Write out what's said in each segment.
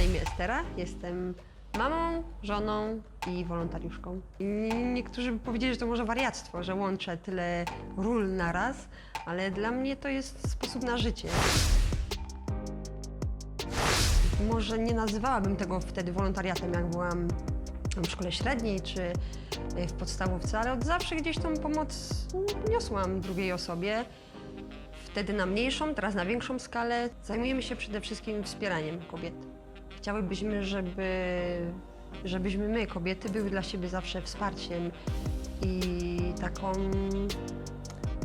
na imię Estera, jestem mamą, żoną i wolontariuszką. Niektórzy by powiedzieli, że to może wariactwo, że łączę tyle ról naraz, ale dla mnie to jest sposób na życie. Może nie nazywałabym tego wtedy wolontariatem, jak byłam w szkole średniej czy w podstawówce, ale od zawsze gdzieś tą pomoc niosłam drugiej osobie. Wtedy na mniejszą, teraz na większą skalę. Zajmujemy się przede wszystkim wspieraniem kobiet. Chciałybyśmy, żeby, żebyśmy my, kobiety, były dla siebie zawsze wsparciem i taką,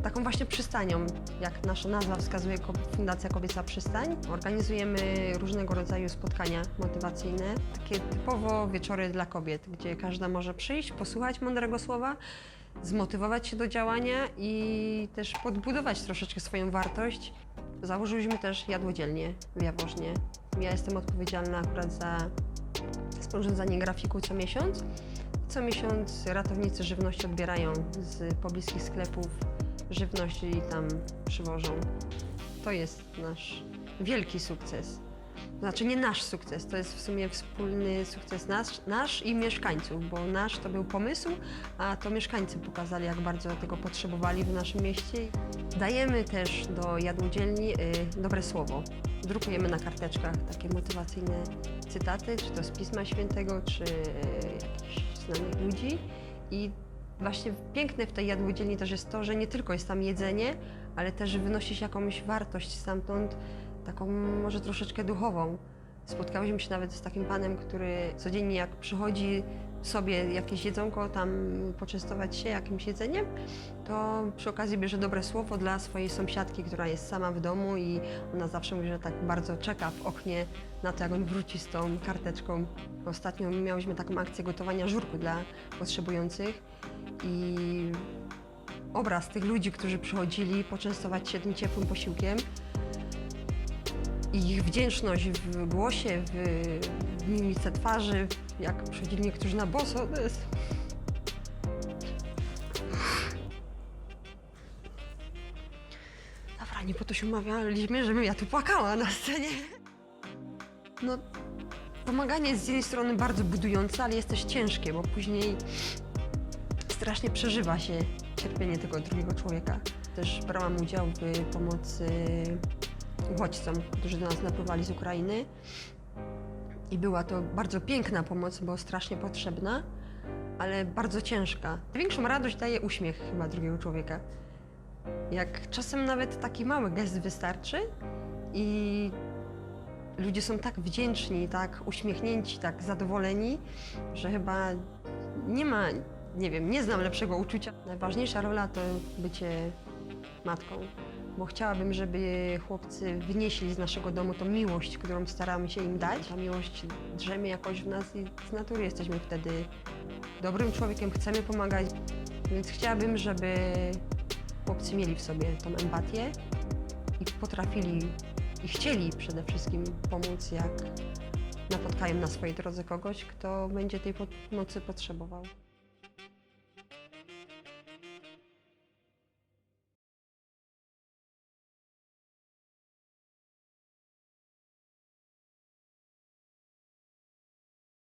taką właśnie przystanią, jak nasza nazwa wskazuje, Fundacja Kobieca Przystań. Organizujemy różnego rodzaju spotkania motywacyjne, takie typowo wieczory dla kobiet, gdzie każda może przyjść, posłuchać mądrego słowa, zmotywować się do działania i też podbudować troszeczkę swoją wartość. Założyliśmy też jadłodzielnię w Jaworznie. Ja jestem odpowiedzialna akurat za sporządzanie grafiku co miesiąc. Co miesiąc ratownicy żywności odbierają z pobliskich sklepów żywność i tam przywożą. To jest nasz wielki sukces. Znaczy nie nasz sukces, to jest w sumie wspólny sukces nasz, nasz i mieszkańców, bo nasz to był pomysł, a to mieszkańcy pokazali, jak bardzo tego potrzebowali w naszym mieście. Dajemy też do jadłodzielni y, dobre słowo. Drukujemy na karteczkach takie motywacyjne cytaty, czy to z Pisma Świętego, czy y, jakichś znanych ludzi. I właśnie piękne w tej jadłodzielni też jest to, że nie tylko jest tam jedzenie, ale też wynosi się jakąś wartość stamtąd, taką może troszeczkę duchową. Spotkałyśmy się nawet z takim panem, który codziennie jak przychodzi sobie jakieś jedzonko tam poczęstować się jakimś jedzeniem, to przy okazji bierze dobre słowo dla swojej sąsiadki, która jest sama w domu i ona zawsze mówi, że tak bardzo czeka w oknie na to, jak on wróci z tą karteczką. Ostatnio miałyśmy taką akcję gotowania żurku dla potrzebujących i obraz tych ludzi, którzy przychodzili poczęstować się tym ciepłym posiłkiem ich wdzięczność w głosie, w mimice twarzy, jak przychodzili niektórzy na boso, to jest... Dobra, nie po to się umawialiśmy, żebym ja tu płakała na scenie. No, pomaganie jest z jednej strony bardzo budujące, ale jest też ciężkie, bo później strasznie przeżywa się cierpienie tego drugiego człowieka. Też brałam udział w pomocy uchodźcom, którzy do nas napływali z Ukrainy. I była to bardzo piękna pomoc, bo strasznie potrzebna, ale bardzo ciężka. Największą radość daje uśmiech chyba drugiego człowieka. Jak czasem nawet taki mały gest wystarczy i ludzie są tak wdzięczni, tak uśmiechnięci, tak zadowoleni, że chyba nie ma, nie wiem, nie znam lepszego uczucia. Najważniejsza rola to bycie matką, bo chciałabym, żeby chłopcy wynieśli z naszego domu tą miłość, którą staramy się im dać. Ta miłość drzemie jakoś w nas i z natury jesteśmy wtedy dobrym człowiekiem, chcemy pomagać, więc chciałabym, żeby chłopcy mieli w sobie tą empatię i potrafili i chcieli przede wszystkim pomóc, jak napotkają na swojej drodze kogoś, kto będzie tej pomocy potrzebował.